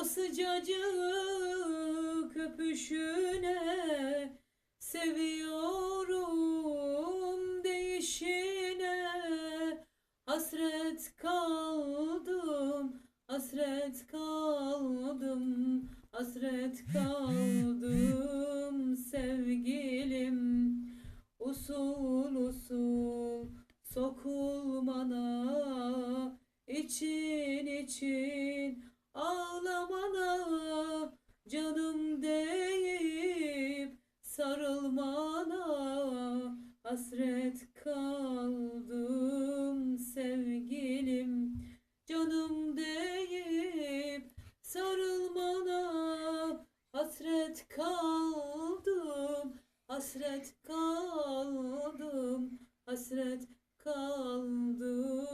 O sıcacık öpüşüne Seviyorum değişine Hasret kaldım Hasret kaldım Hasret kaldım sevgilim. Usul usul sokulmana için için sarılmana hasret kaldım sevgilim. Canım deyip sarılmana hasret kaldım hasret kaldım hasret kaldım